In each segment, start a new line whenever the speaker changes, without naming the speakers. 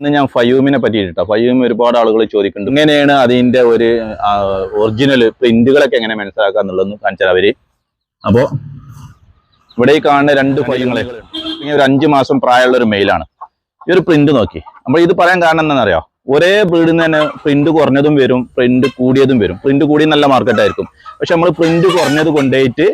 ഇന്ന് ഞാൻ ഫയൂമിനെ പറ്റിയിട്ടോ ഫയൂമി ഒരുപാട് ആളുകൾ ചോദിക്കുന്നുണ്ട്. എങ്ങനെയാണ് അതിന്റെ ഒരു ഒറിജിനൽ പ്രിന്റുകളൊക്കെ എങ്ങനെ മനസ്സിലാക്കുക എന്നുള്ളതെന്ന് കാണിച്ചാൽ അവർ. അപ്പോ ഇവിടെ ഈ കാണുന്ന രണ്ട് ഫയ്യങ്ങളെ ഇങ്ങനെ ഒരു അഞ്ചു മാസം പ്രായമുള്ള ഒരു മെയിലാണ്. ഈ ഒരു പ്രിന്റ് നോക്കി. നമ്മൾ ഇത് പറയാൻ കാരണം എന്താണെന്നറിയോ? ഒരേ ബ്രീഡിൽ നിന്ന് തന്നെ പ്രിന്റ് കുറഞ്ഞതും വരും പ്രിന്റ് കൂടിയതും വരും. പ്രിന്റ് കൂടിയ നല്ല മാർക്കറ്റായിരിക്കും പക്ഷെ നമ്മൾ പ്രിന്റ് കുറഞ്ഞത് കൊണ്ടുപോയിട്ട്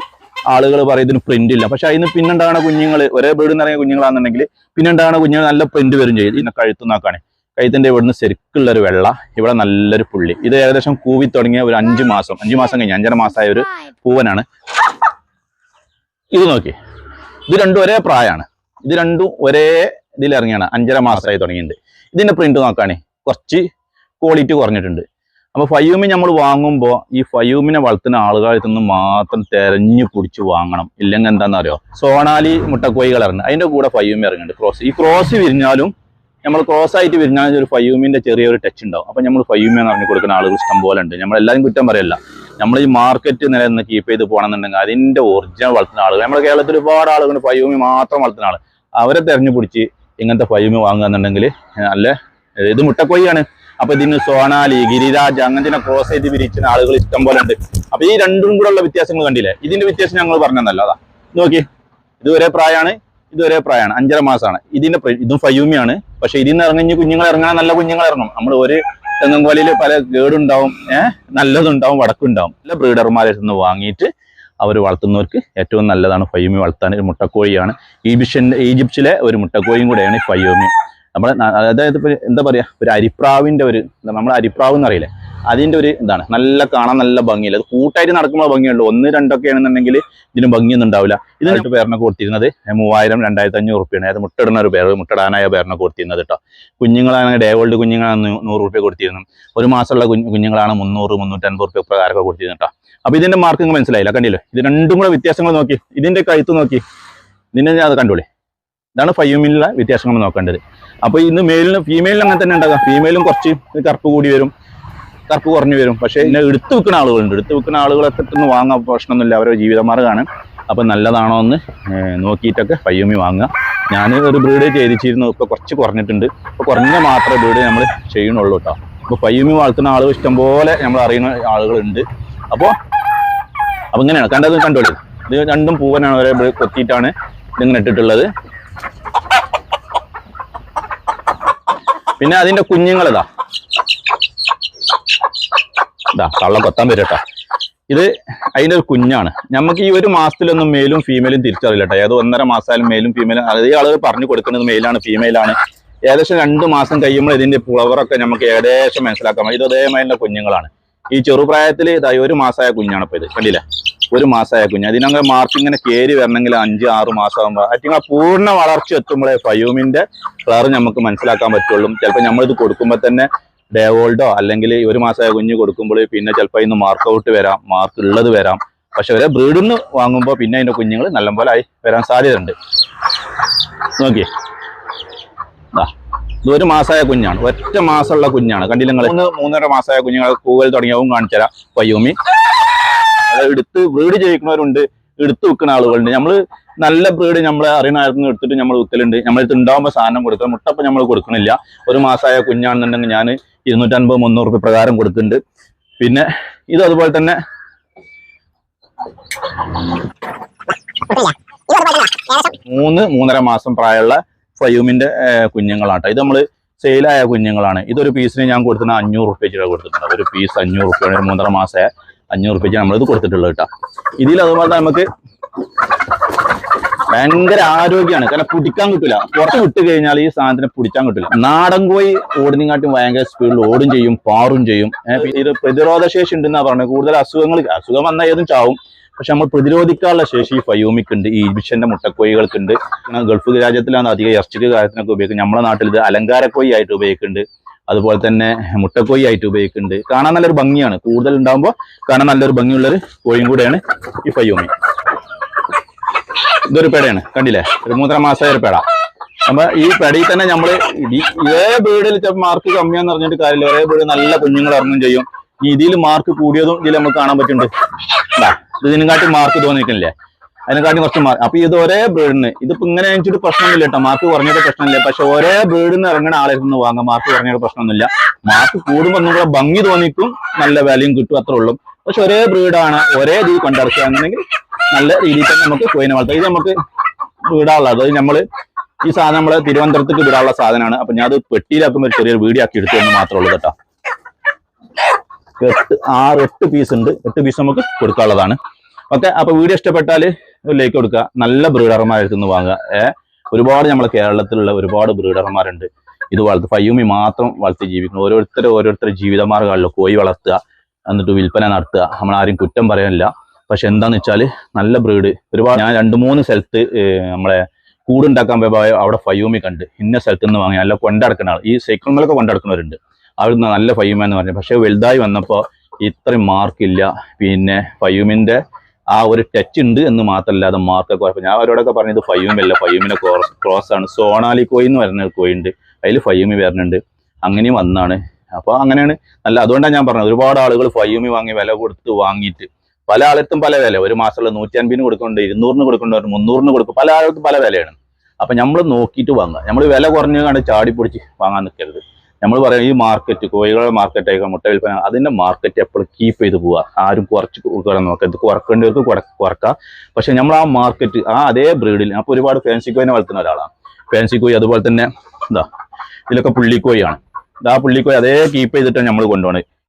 ആളുകൾ പറയും ഇതിന് പ്രിന്റ് ഇല്ല. പക്ഷെ അതിന് പിന്നെ ഉണ്ടാകുന്ന കുഞ്ഞുങ്ങൾ ഒരേ ബേഡ് എന്ന് ഇറങ്ങിയ കുഞ്ഞുങ്ങളാണെന്നുണ്ടെങ്കിൽ പിന്നെ ഉണ്ടാകുന്ന കുഞ്ഞുങ്ങൾ നല്ല പ്രിന്റ് വരും ചെയ്യും. ഇതിനെ കഴുത്ത് നോക്കാണ്. കഴുത്തിന്റെ ഇവിടുന്ന് ശരിക്കുള്ള ഒരു വെള്ള ഇവിടെ നല്ലൊരു പുള്ളി. ഇത് ഏകദേശം കൂവി തുടങ്ങിയ ഒരു അഞ്ചു മാസം അഞ്ചു മാസം കഴിഞ്ഞ അഞ്ചര മാസമായ ഒരു പൂവനാണ്. ഇത് നോക്കി. ഇത് രണ്ടും ഒരേ പ്രായമാണ്. ഇത് രണ്ടും ഒരേ ഇതിൽ ഇറങ്ങിയാണ് അഞ്ചര മാസമായി തുടങ്ങിയിട്ടുണ്ട്. ഇതിന്റെ പ്രിന്റ് നോക്കാണേ. കുറച്ച് ക്വാളിറ്റി കുറഞ്ഞിട്ടുണ്ട്. അപ്പൊ ഫയൂമി നമ്മൾ വാങ്ങുമ്പോൾ ഈ ഫയൂമിനെ വളർത്തുന്ന ആളുകളിൽ നിന്ന് മാത്രം തെരഞ്ഞു പിടിച്ച് വാങ്ങണം. ഇല്ലെങ്കിൽ എന്താണെന്ന് അറിയോ സോണാലി മുട്ടക്കോയികൾ ഇറങ്ങുന്നത് അതിന്റെ കൂടെ ഫയൂമി ഇറങ്ങുന്നുണ്ട് ക്രോസ് ഈ ക്രോസ് വിരിഞ്ഞാലും നമ്മൾ ക്രോസ് ആയിട്ട് വിരിഞ്ഞാലും ഒരു ഫയൂമിന്റെ ചെറിയൊരു ടച്ച് ഉണ്ടാവും. അപ്പോൾ നമ്മൾ ഫയൂമി എന്ന് പറഞ്ഞു കൊടുക്കുന്ന ആളുകൾ ഇഷ്ടം പോലെ ഉണ്ട്. നമ്മൾ എല്ലാവരും കുറ്റം പറയല്ല. നമ്മൾ ഈ മാർക്കറ്റ് നിലനിന്ന് കീപ്പ് ചെയ്ത് പോകണമെന്നുണ്ടെങ്കിൽ അതിന്റെ ഒറിജിനൽ വളർത്തുന്ന ആളുകൾ. നമ്മുടെ കേരളത്തിൽ ഒരുപാട് ആളുകൾ ഫയൂമി മാത്രം വളർത്തുന്ന ആൾ അവരെ തെരഞ്ഞു പിടിച്ച് ഇങ്ങനത്തെ ഫയൂമി വാങ്ങുക എന്നുണ്ടെങ്കിൽ നല്ല ഇത് മുട്ടക്കൊയ്യാണ് അപ്പൊ ഇതിന് സോണാലി ഗിരിരാജ് അങ്ങനത്തെ ക്രോസ് ചെയ്ത് വിരിക്കുന്ന ആളുകൾ ഇഷ്ടം പോലെ ഉണ്ട്. അപ്പൊ ഈ രണ്ടും കൂടെ ഉള്ള വ്യത്യാസങ്ങൾ കണ്ടില്ലേ? ഇതിന്റെ വ്യത്യാസം ഞങ്ങൾ പറഞ്ഞതല്ല അതാ. നോക്കി. ഇത് ഒരേ പ്രായമാണ് ഇത് ഒരേ പ്രായമാണ് അഞ്ചര മാസമാണ്. ഇതിന്റെ ഇതും ഫയൂമിയാണ് പക്ഷെ ഇതിൽ നിന്ന് ഇറങ്ങി കുഞ്ഞുങ്ങൾ ഇറങ്ങാൻ നല്ല കുഞ്ഞുങ്ങൾ ഇറങ്ങും. നമ്മൾ ഒരു തെങ്ങുംകോലിയിൽ പല കേടുണ്ടാവും ഏഹ് നല്ലതുണ്ടാവും വടക്കുണ്ടാവും. നല്ല ബ്രീഡർമാരെ നിന്ന് വാങ്ങിയിട്ട് അവർ വളർത്തുന്നവർക്ക് ഏറ്റവും നല്ലതാണ് ഫയൂമി വളർത്താൻ ഒരു മുട്ടക്കോഴിയാണ്. ഈജിപ്ഷ്യൻ ഈജിപ്തിലെ ഒരു മുട്ടക്കോഴിയും കൂടെയാണ് ഫയൂമി നമ്മൾ അതായത് ഇപ്പോൾ എന്താ പറയുക ഒരു അരിപ്രാവിന്റെ ഒരു നമ്മൾ അരിപ്രാവ് എന്ന് അതിന്റെ ഒരു ഇതാണ്. നല്ല കാണാൻ നല്ല ഭംഗിയില്ല. അത് കൂട്ടായിട്ട് നടക്കുമ്പോൾ ഭംഗിയുള്ളൂ ഒന്ന് രണ്ടൊക്കെ ആണെന്നുണ്ടെങ്കിൽ ഇതിന് ഭംഗിയൊന്നും ഉണ്ടാവില്ല. ഇതിനായിട്ട് പേരിനെ കൊടുത്തിരുന്നത് മൂവായിരം രണ്ടായിരത്തി അഞ്ഞൂറ് റുപ്യാണ്. അതായത് മുട്ടിടുന്ന ഒരു പേര് മുട്ടിടാനായ പേരിനെ കൊടുത്തിരുന്നത് കേട്ടോ. കുഞ്ഞുങ്ങളാണെങ്കിൽ ഡേ ഓൾഡ് കുഞ്ഞുങ്ങളാണ് നൂറ് റുപ്യ കൊടുത്തിരുന്നു ഒരു മാസമുള്ള കുഞ്ഞ് കുഞ്ഞുങ്ങളാണ് മുന്നൂറ് മുന്നൂറ്റൻപത് റുപ്യ പ്രകാരമൊക്കെ കൊടുത്തിരുന്നു കേട്ടോ. അപ്പോൾ ഇതിന്റെ മാർക്കിങ് മനസ്സിലായില്ല? കണ്ടില്ലേ? ഇത് രണ്ടും കൂടെ വ്യത്യാസങ്ങൾ നോക്കി. ഇതിന്റെ കഴുത്ത് നോക്കി. ഞാൻ അത് കണ്ടോളി. ഇതാണ് ഫൈവിലുള്ള വ്യത്യാസങ്ങൾ നോക്കേണ്ടത്. അപ്പൊ ഇന്ന് മെയിലിന് ഫീമെയിലിന് അങ്ങനെ തന്നെ ഉണ്ടാകാം ഫീമെയിലും കുറച്ച് കറുപ്പ് കൂടി വരും. കറുപ്പ് കുറഞ്ഞു വരും. പക്ഷെ ഇതിനെ എടുത്ത് വെക്കുന്ന ആളുകളുണ്ട്. എടുത്ത് വെക്കുന്ന ആളുകളൊക്കെ ഒന്ന് വാങ്ങാൻ പ്രശ്നമൊന്നുമില്ല. അവരുടെ ജീവിതമാർഗമാണ് അപ്പൊ നല്ലതാണോ എന്ന് നോക്കിയിട്ടൊക്കെ ഫയ്യൂമി വാങ്ങുക. ഞാൻ ഒരു ബ്രീഡ് ചെയ്തിച്ചിരുന്നു. ഇപ്പൊ കുറച്ച് കുറഞ്ഞിട്ടുണ്ട്. അപ്പോൾ കുറഞ്ഞ മാത്രമേ ബ്രീഡ് നമ്മൾ ചെയ്യണുള്ളൂ കേട്ടോ അപ്പൊ ഫയ്യൂമി വളർത്തുന്ന ആളുകൾ ഇഷ്ടംപോലെ നമ്മൾ അറിയുന്ന ആളുകളുണ്ട്. അപ്പോ അപ്പൊ ഇങ്ങനെയാണ്. കണ്ടത് കണ്ടോളൂ. ഇത് രണ്ടും പൂവനാണ്. ഒരേ കൊത്തിയിട്ടാണ് ഇതിങ്ങനെ ഇട്ടിട്ടുള്ളത്. പിന്നെ അതിന്റെ കുഞ്ഞുങ്ങൾ ഇതാ. കള്ള കൊത്താൻ വരട്ടോ ഇത് അതിന്റെ ഒരു കുഞ്ഞാണ്. നമുക്ക് ഈ ഒരു മാസത്തിലൊന്നും മെയിലും ഫീമെയിലും തിരിച്ചറിയില്ല കേട്ടോ. ഏതോ ഒന്നര മാസമായാലും മെയിലും ഫീമെയിലും അതേ ആളുകൾ പറഞ്ഞു കൊടുക്കുന്നത് മെയിലാണ് ഫീമെയിലാണ് ഏകദേശം രണ്ട് മാസം കഴിയുമ്പോൾ ഇതിന്റെ പുളവറൊക്കെ നമുക്ക് ഏകദേശം മനസ്സിലാക്കാം. ഇത് അതേമാതിരി കുഞ്ഞുങ്ങളാണ്. ഈ ചെറുപ്രായത്തിൽ ഇതായി ഒരു മാസമായ കുഞ്ഞാണ് ഇപ്പൊ ഇത്. കണ്ടില്ലേ? ഒരു മാസമായ കുഞ്ഞ്. അതിനങ്ങനെ മാർക്ക് ഇങ്ങനെ കയറി വരണമെങ്കിൽ അഞ്ച് ആറ് മാസം ആകുമ്പോൾ അറ്റിങ്ങൾ പൂർണ വളർച്ച എത്തുമ്പോഴേ ഫയൂമിന്റെ കളർ നമുക്ക് മനസ്സിലാക്കാൻ പറ്റുള്ളൂ. ചിലപ്പോൾ നമ്മളിത് കൊടുക്കുമ്പോൾ തന്നെ ഡേവോൾഡോ അല്ലെങ്കിൽ ഒരു മാസമായ കുഞ്ഞ് കൊടുക്കുമ്പോൾ പിന്നെ ചിലപ്പോൾ ഇന്ന് മാർക്ക് ഔട്ട് വരാം മാർക്ക് ഉള്ളത് വരാം. പക്ഷെ ഒരേ ബ്രീഡിൽ നിന്ന് വാങ്ങുമ്പോൾ പിന്നെ അതിന്റെ കുഞ്ഞുങ്ങൾ നല്ലപോലെ ആയി വരാൻ സാധ്യതയുണ്ട്. നോക്കിയേ. ഇത് ഒരു മാസമായ കുഞ്ഞാണ്. ഒറ്റ മാസമുള്ള കുഞ്ഞാണ്. കണ്ടില്ല നിങ്ങൾ മൂന്ന് മൂന്നര മാസമായ കുഞ്ഞുങ്ങൾ കൂവൽ തുടങ്ങിയവും കാണിച്ചുതരാം. പയ്യൂമി എടുത്ത് ബ്രീഡ് ചെയ്യിക്കുന്നവരുണ്ട് എടുത്ത് വിൽക്കുന്ന ആളുകളുണ്ട്. നമ്മൾ നല്ല ബ്രീഡ് നമ്മളെ അറിയണായിരുന്നു എടുത്തിട്ട് നമ്മൾ വിൽക്കലുണ്ട്. നമ്മളടുത്ത് ഉണ്ടാകുമ്പോൾ സാധനം കൊടുക്കുക മുട്ടപ്പം നമ്മൾ കൊടുക്കണില്ല. ഒരു മാസമായ കുഞ്ഞാണെന്നുണ്ടെങ്കിൽ ഞാൻ ഇരുന്നൂറ്റൻപത് മുന്നൂറ് രൂപ പ്രകാരം കൊടുക്കുന്നുണ്ട്. പിന്നെ ഇത് അതുപോലെ തന്നെ മൂന്ന് മൂന്നര മാസം പ്രായമുള്ള ഫയൂമിന്റെ കുഞ്ഞുങ്ങളാട്ടോ. ഇത് നമ്മൾ സെയിലായ കുഞ്ഞുങ്ങളാണ്. ഇതൊരു പീസിന് ഞാൻ കൊടുക്കുന്ന അഞ്ഞൂറ് റുപ്യ ചില കൊടുത്തിട്ടുണ്ട് ഒരു പീസ് അഞ്ഞൂറ് റുപ്യ മൂന്നര മാസമായ അഞ്ഞൂറ് റുപ്യ നമ്മളിത് കൊടുത്തിട്ടുള്ളത് കേട്ടോ. ഇതിൽ അതുപോലെ തന്നെ നമുക്ക് ഭയങ്കര ആരോഗ്യമാണ്. കാരണം പിടിക്കാൻ കിട്ടില്ല പുറത്ത് വിട്ട് കഴിഞ്ഞാൽ ഈ സാധനത്തിന് പിടിക്കാൻ കിട്ടില്ല നാടൻ കോഴി ഓടുന്നതിനാട്ടും ഭയങ്കര സ്പീഡിൽ ഓടും ചെയ്യും പാറും ചെയ്യും. ഇത് പ്രതിരോധ ശേഷി ഉണ്ടെന്നാ പറഞ്ഞത്. കൂടുതൽ അസുഖങ്ങൾ അസുഖം വന്നാൽ ഏതും ചാവും. പക്ഷെ നമ്മൾ പ്രതിരോധിക്കാനുള്ള ശേഷി ഈ ഫയോമിക്ക് ഉണ്ട് ഈ ഈജിപ്ഷ്യന്റെ മുട്ടക്കോയികൾക്കുണ്ട് ഗൾഫ് രാജ്യത്തിലാണ് അധികം ഇറച്ചിക്ക് കാര്യത്തിനൊക്കെ ഉപയോഗിക്കുന്നത്. നമ്മുടെ നാട്ടിൽ ഇത് അലങ്കാരക്കോഴി ആയിട്ട് ഉപയോഗിക്കുന്നുണ്ട്. അതുപോലെ തന്നെ മുട്ടക്കോഴി ആയിട്ട് ഉപയോഗിക്കുന്നുണ്ട്. കാണാൻ നല്ലൊരു ഭംഗിയാണ്. കൂടുതൽ ഉണ്ടാകുമ്പോൾ കാണാൻ നല്ലൊരു ഭംഗിയുള്ളൊരു കോഴിയും കൂടെയാണ് ഈ പയ്യോമി. ഇതൊരു പേടയാണ്. കണ്ടില്ലേ? ഒരു മൂന്നര മാസമായ ഒരു പേട. അപ്പൊ ഈ പേടയിൽ തന്നെ നമ്മൾ ഇതി- വീടിൽ മാർക്ക് കമ്മിയാന്ന് പറഞ്ഞിട്ട് കാര്യമില്ല. ഒരേ വീട് നല്ല കുഞ്ഞുങ്ങൾ ഇറങ്ങും ചെയ്യും. ഇതിൽ മാർക്ക് കൂടിയതും ഇതിൽ നമുക്ക് കാണാൻ പറ്റുന്നുണ്ട്. ഇതിനെക്കാട്ടി മാർക്ക് തോന്നിയിട്ടില്ലേ? അതിനെക്കാട്ടി കുറച്ച് മാർക്ക് അപ്പൊ ഇത് ഒരേ ബ്രീഡിന് ഇതിപ്പോ ഇങ്ങനെ വെച്ചിട്ട് പ്രശ്നമൊന്നുമില്ല കേട്ടോ മാർക്ക് കുറഞ്ഞിട്ട് പ്രശ്നമില്ല പക്ഷെ ഒരേ ബ്രീഡിന് ഇറങ്ങുന്ന നിന്ന് വാങ്ങാം മാർക്ക് കുറഞ്ഞിട്ട് പ്രശ്നമൊന്നുമില്ല. മാർക്ക് കൂടുമ്പോൾ നിങ്ങളുടെ ഭംഗി തോന്നിക്കും. നല്ല വിലയും കിട്ടും. അത്രേ ഉള്ളൂ. പക്ഷെ ഒരേ ബ്രീഡാണ് ഒരേ രീതി കൊണ്ടിറക്കുകയാണെന്നുണ്ടെങ്കിൽ നല്ല രീതിയിൽ തന്നെ നമുക്ക് കോയിനെ വളർത്താം. ഇത് നമുക്ക് വീടാനുള്ളത് അത് നമ്മൾ ഈ സാധനം നമ്മൾ തിരുവനന്തപുരത്തേക്ക് വിടാനുള്ള സാധനമാണ്. അപ്പൊ ഞാൻ അത് പെട്ടിയിലാക്കുമ്പോൾ ഒരു ചെറിയൊരു വീഡിയോ ആക്കി എടുത്തു എന്ന് മാത്രമേ ഉള്ളൂ കേട്ടോ. എട്ട് ആറ് എട്ട് പീസ് ഉണ്ട്. എട്ട് പീസ് നമുക്ക് കൊടുക്കാനുള്ളതാണ്. ഓക്കെ അപ്പൊ വീഡിയോ ഇഷ്ടപ്പെട്ടാൽ ലൈക്ക് കൊടുക്കുക. നല്ല ബ്രീഡർമാരെടുത്ത് നിന്ന് വാങ്ങുക. ഏഹ് ഒരുപാട് നമ്മളെ കേരളത്തിലുള്ള ഒരുപാട് ബ്രീഡർമാരുണ്ട്. ഇത് വളർത്ത് ഫയ്യൂമി മാത്രം വളർത്തി ജീവിക്കുന്നു. ഓരോരുത്തർ ഓരോരുത്തർ ജീവിതമാർഗമാണല്ലോ കോഴി വളർത്തുക എന്നിട്ട് വിൽപ്പന നടത്തുക. ആരും കുറ്റം പറയാനില്ല പക്ഷെ എന്താന്ന് വെച്ചാൽ നല്ല ബ്രീഡ്. ഒരുപാട് ഞാൻ രണ്ട് മൂന്ന് സ്ഥലത്ത് നമ്മളെ കൂടുണ്ടാക്കാൻ പോയ അവിടെ ഫയ്യൂമി കണ്ട്. ഇന്ന സ്ഥലത്ത് നിന്ന് വാങ്ങി നല്ല കൊണ്ടടക്കുന്ന ആൾ ഈ സൈക്കിളിലൊക്കെ കൊണ്ടടക്കുന്നവരുണ്ട്. അവിടുന്ന് നല്ല ഫയ്യൂമ എന്ന് പറഞ്ഞു. പക്ഷെ വലുതായി വന്നപ്പോൾ ഇത്രയും മാർക്കില്ല. പിന്നെ ഫയ്യൂമിന്റെ ആ ഒരു ടച്ച് ഉണ്ട് എന്ന് മാത്രമല്ല അത് മാർക്ക് കുഴപ്പം ഞാൻ അവരോടൊക്കെ പറഞ്ഞത് ഫയ്യൂമി അല്ല ഫയ്യൂമിനെ ക്രോസ് ആണ്. സോണാലി കോയി എന്ന് പറയുന്ന കോയി ഉണ്ട്. അതിൽ ഫയ്യൂമി വരുന്നുണ്ട്. അങ്ങനെയും വന്നാണ്. അപ്പോൾ അങ്ങനെയാണ്. നല്ല അതുകൊണ്ടാണ് ഞാൻ പറഞ്ഞത്. ഒരുപാട് ആളുകൾ ഫയ്യൂമി വാങ്ങി വില കൊടുത്ത് വാങ്ങിയിട്ട് പല ആളത്തും പല വില. ഒരു മാസമുള്ള നൂറ്റി അൻപതിന് കൊടുക്കുന്നുണ്ട് ഇരുന്നൂറിന് കൊടുക്കുന്നുണ്ട് മുന്നൂറിന് കൊടുക്കും. പല ആളത്തും പല വിലയാണ്. അപ്പൊ നമ്മൾ നോക്കിയിട്ട് വാങ്ങുക. നമ്മൾ വില കുറഞ്ഞാണ് ചാടി പൊടിച്ച് വാങ്ങാൻ നിൽക്കരുത് നമ്മൾ പറയാം ഈ മാർക്കറ്റ് കോഴികളുടെ മാർക്കറ്റ് ആയിക്കോ മുട്ട വിൽപ്പന അതിന്റെ മാർക്കറ്റ് എപ്പോഴും കീപ്പ് ചെയ്ത് പോവുക ആരും കുറച്ച് നോക്കാം ഇത് കുറക്കേണ്ടവർക്ക് കുറ- കുറക്കാം. പക്ഷെ നമ്മൾ ആ മാർക്കറ്റ് ആ അതേ ബ്രീഡിൽ അപ്പൊ ഒരുപാട് ഫാൻസി കോയിനെ വളർത്തുന്ന ഒരാളാണ്. ഫാൻസി കോയി അതുപോലെ തന്നെ എന്താ ഇതിലൊക്കെ പുള്ളിക്കോയാണ് ആ പുള്ളിക്കോയി അതേ കീപ്പ് ചെയ്തിട്ടാണ് നമ്മൾ കൊണ്ടുപോകണത്